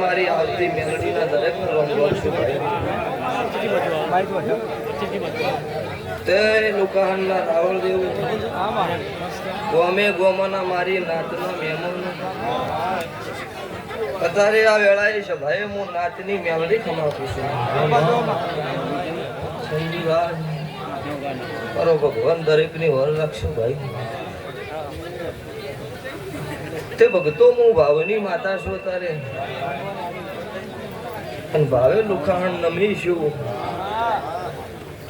મારી આવતી મેલડીના દરેક રોમ તે લુકાહાનના રાવળ દેવું ગોમે ગોમાના મારી નાતનો મહેમાન અત્યારે આ વેળાએ છે. ભાઈ, હું નાતની મેલડી ખમાવું છું. સંજીવા મારો ભગવાન દરેકની વર રાખશું, ભાઈ. તે ભગતો હું ભાવની માતા છો તારે? અને ભાવે લુખાણ નમી છું.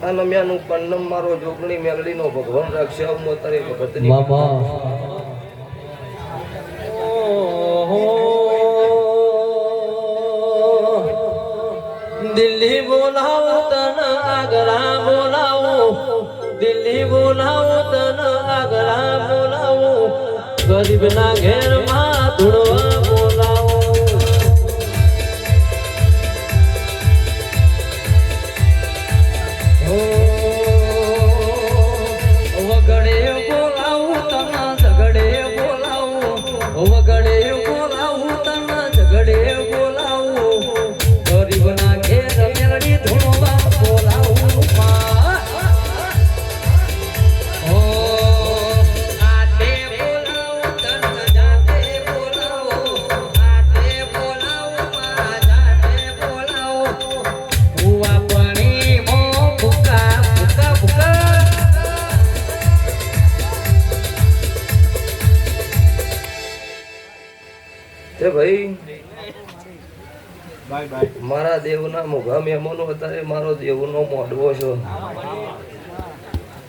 આ નમ્યાનું પન્નમ મારો જોગણી મેલડીનો ભગવાન રાખશે. હું તારે ભગતની દિલ્હી બોલાવો તન આગરા બોલાવો. દિલ્હી બોલાવો તન આગરા બોલાવો. ગરીબના ઘેરમાં ધૂળવા તે ભાઈ મારા દેવના મોઘા મહેમાનો અત્યારે મારો દેવનો મોડવો છે.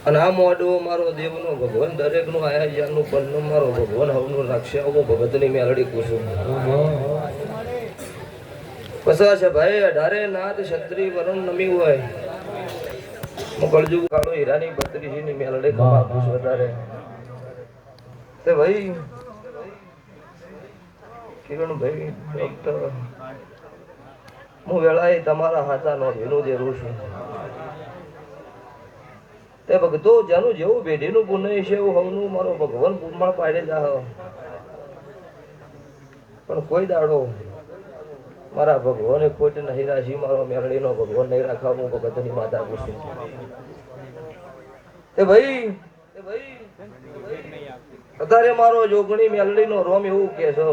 અને આ મોડવો મારો દેવનો ભગવાન દરેકનું આયા જ્યાંનું પન્નું મારો ભગવાન હવનું રાખશે હું ભગતની મેલડી કુશું પસાર છે ભાઈ અઢારે નાથ ક્ષત્રિય વરણ નમી હોય. હું કળજુ કાળો હીરાની બત્રીસીની મેલડી કમા ખુશ વધારે. તે ભાઈ કિરણભાઈ ડોક્ટર હું વેળાએ તમારા હાથા નો ભેલું દેરું છું. તે ભગતો જેનું જેવું પેઢીનું પુણ્ય છે એવું હવનું મારો ભગવાન પૂરમાં પાડે જાહ પણ કોઈ દાડો મારા ભગવાને ખોટ નહીં રાખી મારો મેળડીનો ભગવાન નહીં રાખવા હું ભગતની માતા પૂછું તે ભાઈ તે ભાઈ અત્યારે મારો જોગણી મેલડીનો રોમ એવું કે છો.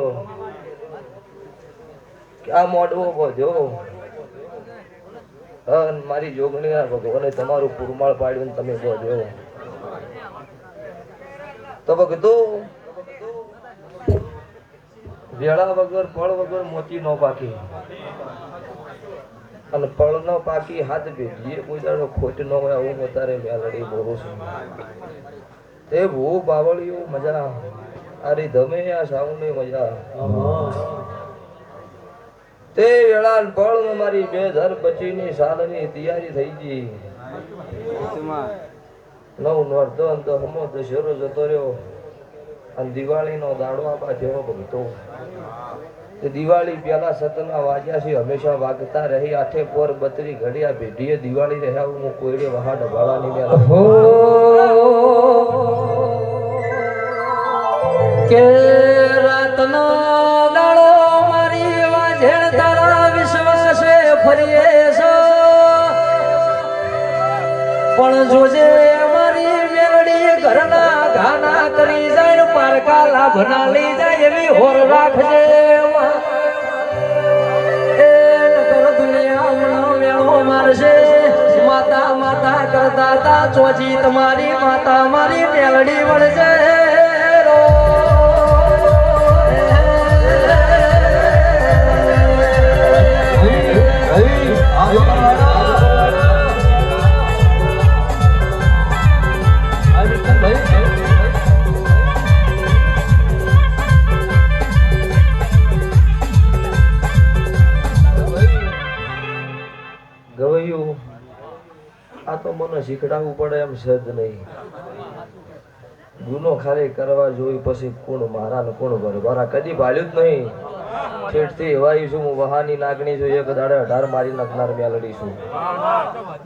આ મોડવો અન મારી જોગણી ભગવાને તમારું પુરમાળ પાડ્યું તમે તમે બધ્યો તો ભગતો વેળા વગર, ફળ વગર મોતી નો પાકી. અને ફળ નો પાકી હાથ ભેજીએ કોઈ દાડો ખોટ ન હોય, આવું તારે મેલડી બોલું છું. તે ભૂ બાવળીઓ મજા અરે ધમે, આ સાઉને મજા. તે વેળા ફળ મારી બે ધર પછીની સાલની તૈયારી થઈ ગઈ. નવ નોરતો અંત હમો દશેરો જતો રહ્યો. અને દિવાળીનો દાડો આપા જેવો ભગતો દિવાળી પેલા સતના વાગ્યા છે હંમેશા વાગતા રહી આઠે પોર બત્રી ઘડિયા ભેઢીએ દિવાળી રહ્યા હું કોઈડે વહાડ ભાળાની હો કે રાતનો ફરીએ છો. પણ જોજે મારી મેલડી ઘરના ઘાના કરી જાય પારકા લાભના લઈ જાય એવી હોર રાખજે. માતા માતા કરતા ચોજી તમારી માતા મારી મેલડી વળશે ગવૈયું આ તો મને શીખડાવવું પડે એમ છે જ નહીં. ગુનો ખાલી કરવા જોઈ પછી કોણ મારા ને કોણ ભરવારા કદી ભાળ્યું જ નહીં. ઠેઠથી એવાય છું, હું વહાની નાગણી છું, એક દાડે અઢાર મારી નાખનાર મેલડી છું.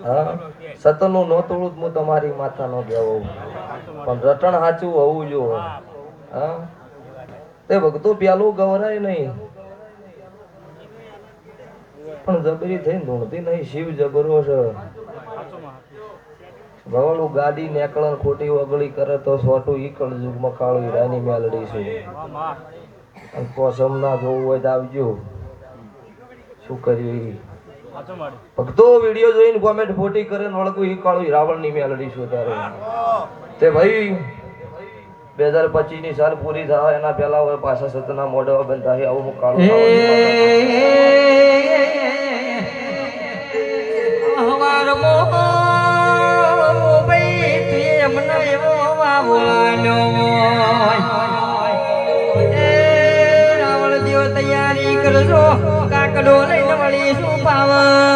હા? સતનું નો તોડું જ હું તમારી માથા નો કહેવો પણ રટણ સાચું હોવું જો હા? તે ભક્તો પેલું ગવરાય નહીં. પણ જબરી થઈને ધૂણતી નહીં. શિવ જબરો છે. ભવાળું ગાડી નેકળણ ખોટી વગળી કરે તો સોટું ઈકળ જુગ મકાળું હીરાની મેલડી છે. પોસમ ના જોવું હોય તો આવજો. શું કર્યું ભક્તો વીડિયો જોઈને કોમેન્ટ ખોટી કરે નળકું વળગું ઈ કાળું રાવણની મેલડી છું ત્યારે. તે ભાઈ, બે હજાર પચીસની સાલ પૂરી થાય એના પહેલા પાછા સતના મોઢવા બંધ આવું કાળું રાવણ હવાર મો બેઠી એમને એવો વાવવાનો રાવણ કાકડો લઈને વળી શું પાવન.